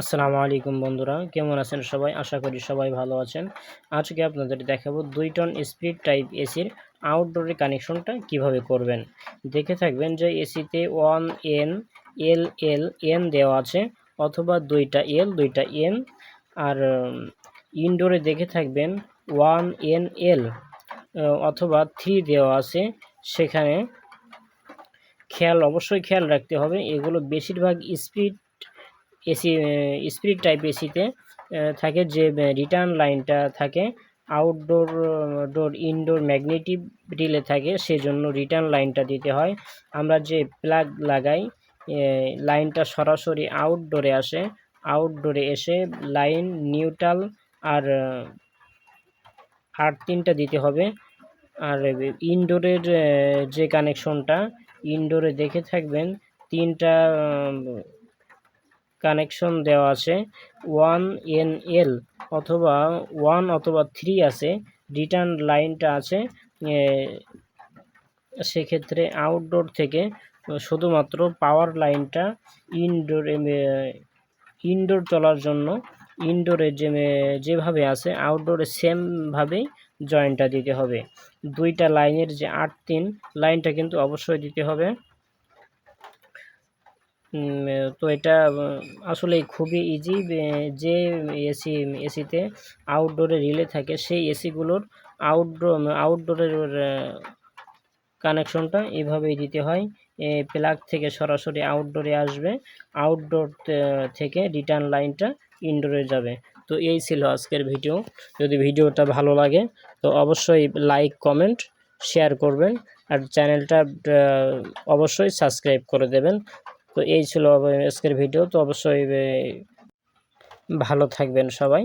আসসালামু আলাইকুম বন্ধুরা, কেমন আছেন সবাই? আশা করি সবাই ভালো আছেন। আজকে আপনাদের দেখাবো দুই টন স্পিড টাইপ এসির আউটডোরের কানেকশনটা কীভাবে করবেন। দেখে থাকবেন যে এসিতে one N L L N দেওয়া আছে, অথবা দুইটা এল দুইটা এন আর ইনডোরে দেখে থাকবেন ওয়ান এন এল অথবা থ্রি দেওয়া আছে। সেখানে খেয়াল, অবশ্যই খেয়াল রাখতে হবে, এগুলো বেশিরভাগ স্পিড এসি স্পিরিট টাইপ এসিতে থাকে যে রিটার্ন লাইনটা থাকে outdoor door indoor magnetic relay থাকে, সেজন্য রিটার্ন লাইনটা দিতে হয়। আমরা যে প্লাগ লাগাই লাইনটা সরাসরি আউটডোরে আসে আউটডোরে এসে লাইন নিউট্রাল আর আর তিনটা দিতে হবে। আর ইনডোরের যে কানেকশনটা ইনডোরে দেখে থাকবেন, তিনটা কানেকশন দেওয়া আছে। ওয়ান এন এল অথবা ওয়ান অথবা থ্রি আছে। রিটার্ন লাইনটা আছে সেক্ষেত্রে আউটডোর থেকে শুধুমাত্র পাওয়ার লাইনটা ইনডোর ইনডোর চলার জন্য ইনডোরে যে যেভাবে আছে আউটডোরে সেমভাবেই জয়েন্টটা দিতে হবে। দুইটা লাইনের যে আট তিন লাইনটা কিন্তু অবশ্যই দিতে হবে। তো এটা আসলে খুবই ইজি যে এসি এসিতে আউটডোরে রিলে থাকে, সেই এসিগুলোর আউটডোর আউটডোরের কানেকশনটা এভাবেই দিতে হয়। প্লাগ থেকে সরাসরি আউটডোরে আসবে আউটডোর থেকে রিটার্ন লাইনটা ইনডোরে যাবে। তো এই ছিল আজকের ভিডিও যদি ভিডিওটা ভালো লাগে, তো অবশ্যই লাইক কমেন্ট শেয়ার করবেন। আর চ্যানেলটা অবশ্যই সাবস্ক্রাইব করে দেবেন। তো এই ছিল আজকের ভিডিও তো অবশ্যই ভালো থাকবেন সবাই।